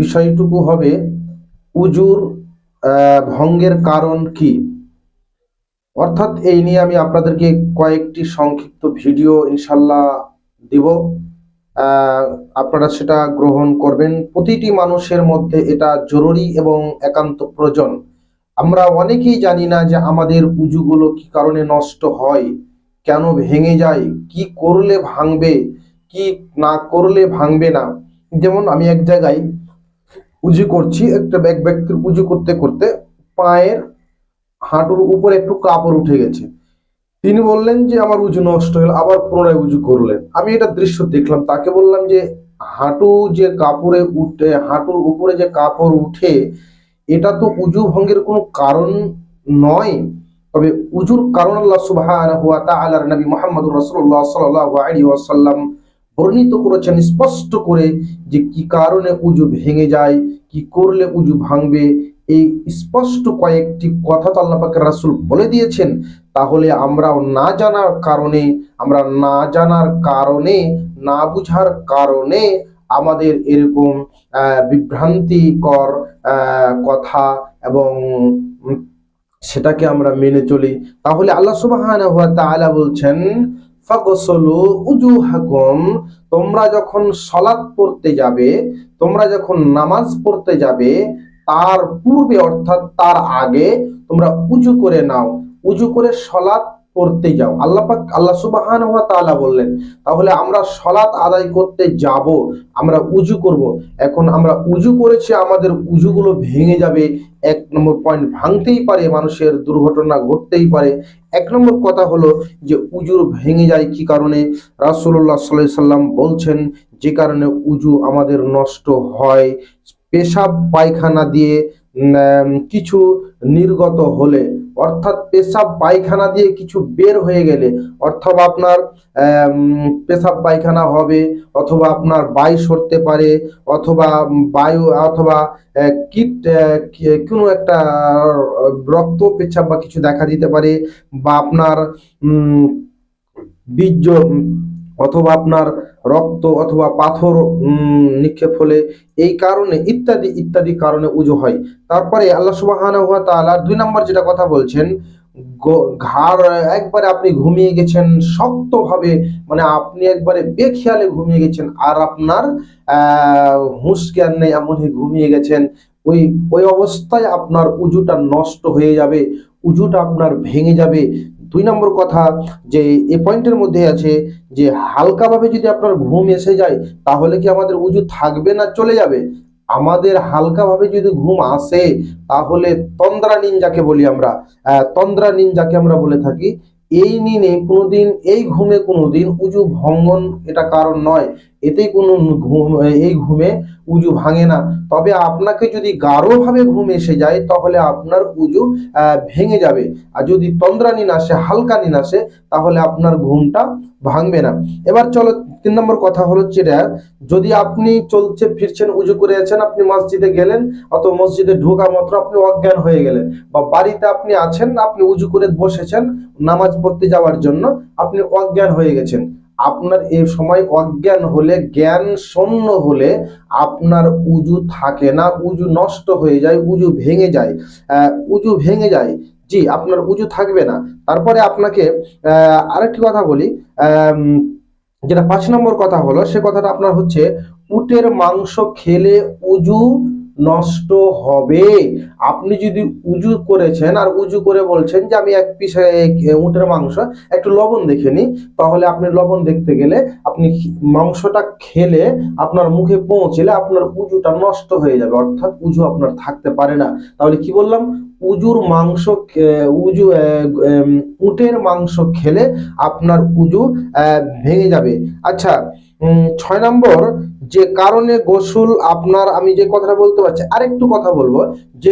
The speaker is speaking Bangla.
বিষয়টুকু হবে উজুর ভঙ্গের কারণ কি? অর্থাৎ এই নিয়ে আমি আপনাদেরকে কয়েকটি সংক্ষিপ্ত ভিডিও ইনশাল্লাহ দিব। আপনারা সেটা গ্রহণ করবেন। প্রতিটি মানুষের মধ্যে এটা জরুরি এবং একান্ত প্রয়োজন। আমরা অনেকেই জানি না যে আমাদের উজুগুলো কি কারণে নষ্ট হয়, কেন ভেঙে যায়, কি করলে ভাঙবে, কি না করলে ভাঙবে না। যেমন আমি এক জায়গায় উজু করছি, একটা এক ব্যক্তির উজু করতে করতে পায়ের হাঁটুর উপরে একটু কাপড় উঠে গেছে। তিনি বললেন যে, আমার উজু নষ্ট হলো আবার পুনরায় উজু করলেন। আমি এটা দৃশ্য দেখলাম, তাকে বললাম যে, হাঁটু যে কাপড়ে উঠে, হাঁটুর উপরে যে কাপড় উঠে, এটা তো উজু ভঙ্গের কোনো কারণ নয়। তবে উজুর কারণ আল্লাহ সুবহানাহু ওয়া তাআলার নবী মুহাম্মদুর রাসূলুল্লাহ সাল্লাল্লাহু আলাইহি ওয়াসাল্লাম বর্ণিত করেছেন স্পষ্ট করে যে কি কারণে উজু ভেঙে যায়, কি করলে উজু ভাঙবে, এই স্পষ্ট কয়েকটি কথা তো আল্লাহ পাকের রাসূল বলে দিয়েছেন। তাহলে আমরা না জানার কারণে, আমরা না জানার কারণে, না বুঝার কারণে আমাদের এরকম বিভ্রান্তিকর কথা এবং সেটাকে আমরা মেনে চলি। তাহলে আল্লাহ সুবহানাহু ওয়া ফাগসলু উজুহাকুম, তোমরা যখন সলাৎ পড়তে যাবে, তোমরা যখন নামাজ পড়তে যাবে, তার পূর্বে অর্থাৎ তার আগে তোমরা উজু করে নাও। উজু করে সলাৎ পড়তে যাও। আল্লাহ পাক, আল্লাহ সুবহানাহু ওয়া তাআলা বললেন, তাহলে আমরা সলাৎ আদায় করতে যাব, আমরা উজু করব। এখন আমরা উজু করেছি, আমাদের উজুগুলো ভেঙে যাবে। এক নম্বর পয়েন্ট ভাঙতেই পারে, মানুষের দুর্ঘটনা ঘটতেই পারে। এক নম্বর কথা হলো যে উজুর ভেঙে যায় কি কারণে? রাসুল্লাহ সাল্লাহ সাল্লাম বলছেন, যে কারণে উজু আমাদের নষ্ট হয়। পেশাব পায়খানা দিয়ে কিছু নির্গত হলে, অর্থাৎ পেশাব পায়খানা দিয়ে কিছু বের হয়ে গেলে, অথবা আপনার পেশাব পায়খানা হবে, অথবা আপনার বায়ু সরতে পারে, অথবা বায়ু, অথবা কীট কোনো একটা রক্ত পেচ্ছাপ বা কিছু দেখা দিতে পারে, বা আপনার বীর্য অথবা আপনার রক্ত অথবা পাথর নিক্ষেপ হলে এই কারণে, ইত্যাদি ইত্যাদি কারণে উজু হয়। তারপরে আল্লাহ সুবহানাহু ওয়া তাআলা দুই নম্বর যেটা কথা বলছেন ঘাড়, একবারে আপনি ঘুমিয়ে গেছেন, শক্তভাবে মানে আপনি একবারে বেখেয়ালে ঘুমিয়ে গেছেন, আর আপনার হুঁশ জ্ঞান নেই এমনই ঘুমিয়ে গেছেন, ওই ওই অবস্থায় আপনার উজুটা নষ্ট হয়ে যাবে, উজুটা আপনার ভেঙে যাবে। দুই নম্বর কথা যে এ পয়েন্টের মধ্যে আছে যে হালকাভাবে যদি আপনার ঘুম এসে যায়, তাহলে কি আমাদের উজু থাকবে না চলে যাবে? আমাদের হালকাভাবে যদি ঘুম আসে, তাহলে তন্দ্রা নিন যাকে বলি আমরা। তন্দ্রা নিন যাকে আমরা বলে থাকি। এই নিনে কোনোদিন, এই ঘুমে কোনোদিন উজু ভঙ্গন এটা কারণ নয়। এতেই কোনো ঘুম, এই ঘুমে উজু ভাঙে না। তবে আপনাকে যদি গাঢ়ভাবে ঘুম এসে যায়, তাহলে আপনার উজু ভেঙে যাবে। আর যদি তন্দ্রা নিন আসে হালকা নিন আসে তাহলে আপনার ঘুমটা ভাঙবে না। এবার চলো, তিন নম্বর কথা হলো যেটা যদি আপনি চলছে, ফিরছেন, উজু করে আছেন, আপনি মসজিদে গেলেন, অথবা মসজিদে ঢোকা মাত্র আপনি অজ্ঞান হয়ে গেলেন, বা বাড়িতে আপনি আছেন, আপনি উজু করে বসেছেন, নামাজ পড়তে যাওয়ার জন্য আপনি অজ্ঞান হয়ে গেছেন আপনার এই সময় অজ্ঞান হলে, জ্ঞান শূন্য হলে আপনার উজু থাকে না, উজু নষ্ট হয়ে যায়, উজু ভেঙে যায়। উজু ভেঙে যায়। জি, আপনার উজু থাকবে না। তারপরে আপনাকে আরেকটি কথা বলি। যেটা পাঁচ নম্বর কথা হলো, সে কথাটা আপনার হচ্ছে, উটের মাংস খেলে উজু নষ্ট হবে। আপনি যদি উজু করেছেন আর উজু করে বলছেন যে আমি এক পিস উটের মাংস, একটু লবণ দেখে নিই, তাহলে আপনি লবণ দেখতে গেলে আপনি মাংসটা খেলে আপনার মুখে পৌঁছলে আপনার উজুটা নষ্ট হয়ে যাবে, অর্থাৎ উজু আপনার থাকতে পারে না। তাহলে কি বললাম? উজুর মাংস উজু উটের মাংস খেলে আপনার উজু ভেঙে যাবে। আচ্ছা ছয় নম্বর, যে কারণে গোসল আপনার, আমি যে কথাটা বলতে পারছি, আরেকটু কথা বলব, যে